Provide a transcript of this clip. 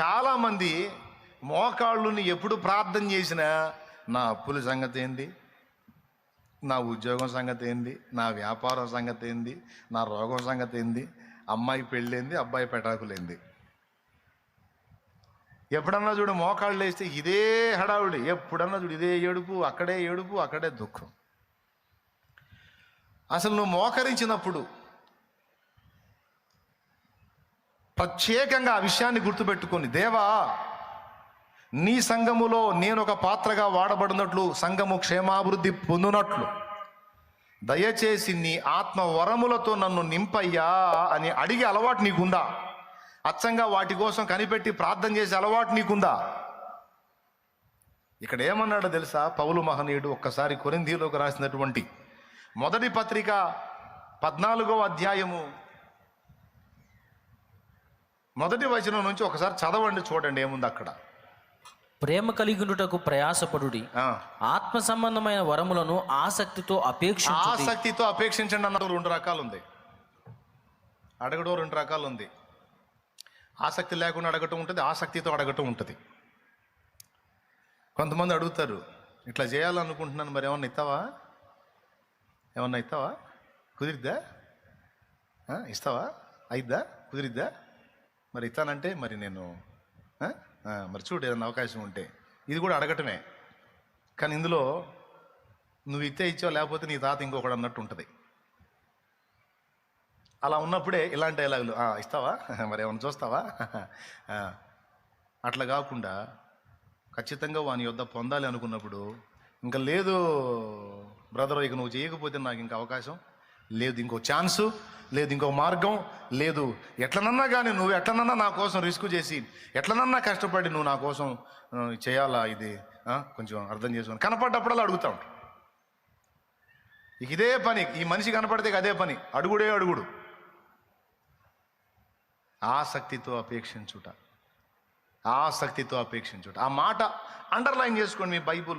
చాలామంది మోకాళ్ళుని ఎప్పుడు ప్రార్థన చేసినా నా అప్పుల సంగతి ఏంది? నా ఉద్యోగం సంగతి ఏంది? నా వ్యాపారం సంగతి ఏంది? నా రోగం సంగతి ఏంది? అమ్మాయి పెళ్ళేంది? అబ్బాయి పెటాకులేంది? ఎప్పుడన్నా చూడు మోకాళ్ళు వేస్తే ఇదే హడావుడి. ఎప్పుడన్నా చూడు ఇదే ఏడుపు అక్కడే ఏడుపు అక్కడే దుఃఖం. అసలు నువ్వు మోకరించినప్పుడు ప్రత్యేకంగా ఆ విషయాన్ని గుర్తుపెట్టుకొని దేవా నీ సంఘములో నేను ఒక పాత్రగా వాడబడినట్లు సంఘము క్షేమాభివృద్ధి పొందునట్లు. దయచేసి నీ ఆత్మ వరములతో నన్ను నింపయ్యా అని అడిగే అలవాటు నీకుందా? అచ్చంగా వాటి కోసం కనిపెట్టి ప్రార్థన చేసే అలవాటు నీకుందా? ఇక్కడ ఏమన్నాడో తెలుసా? పౌలు మహనీయుడు ఒక్కసారి కొరిందీలోకి రాసినటువంటి మొదటి పత్రిక పద్నాలుగో అధ్యాయము మొదటి వచనం నుంచి ఒకసారి చదవండి చూడండి ఏముంది అక్కడ. ప్రేమ కలిగినటకు ప్రయాసపడుడి. ఆత్మ సంబంధమైన వరములను ఆసక్తితో అపేక్ష ఆసక్తితో అపేక్షించండి అన్న రెండు రకాలు ఉంది అడగడం రెండు రకాలు ఉంది ఆసక్తి లేకుండా అడగటం ఉంటుంది ఆసక్తితో అడగటం ఉంటుంది. కొంతమంది అడుగుతారు ఇట్లా చేయాలనుకుంటున్నాను మరి ఏమన్నా ఇస్తావా? ఏమన్నా ఇస్తావా? కుదిరిద్దా? ఇస్తావా? అయిద్దా? కుదిరిద్దా? మరి ఇస్తానంటే మరి నేను మరి చూడు ఏదైనా అవకాశం ఉంటే. ఇది కూడా అడగటమే. కానీ ఇందులో నువ్వు ఇస్తే ఇచ్చావు లేకపోతే నీ తాత ఇంకొకడు అన్నట్టు ఉంటుంది. అలా ఉన్నప్పుడే ఇలాంటి డైలాగులు ఇస్తావా? మరి ఏమైనా చూస్తావా? అట్లా కాకుండా ఖచ్చితంగా వాని యొద్ద పొందాలి అనుకున్నప్పుడు ఇంకా లేదు బ్రదర్ ఇక నువ్వు చేయకపోతే నాకు ఇంకా అవకాశం లేదు ఇంకో ఛాన్సు లేదు ఇంకో మార్గం లేదు ఎట్లనన్నా కానీ నువ్వు ఎట్లనన్నా నా కోసం రిస్క్ చేసి ఎట్లనన్నా కష్టపడి నువ్వు నా కోసం చేయాలా ఇది? కొంచెం అర్థం చేసుకొని కనపడ్డప్పుడల్లా అడుగుతా ఉంటా. ఇదే పని ఈ మనిషి కనపడితే అదే పని. అడుగుడే అడుగుడు. ఆసక్తితో అపేక్షించుట. ఆసక్తితో అపేక్షించుట. ఆ మాట అండర్లైన్ చేసుకోండి మీ బైబుల్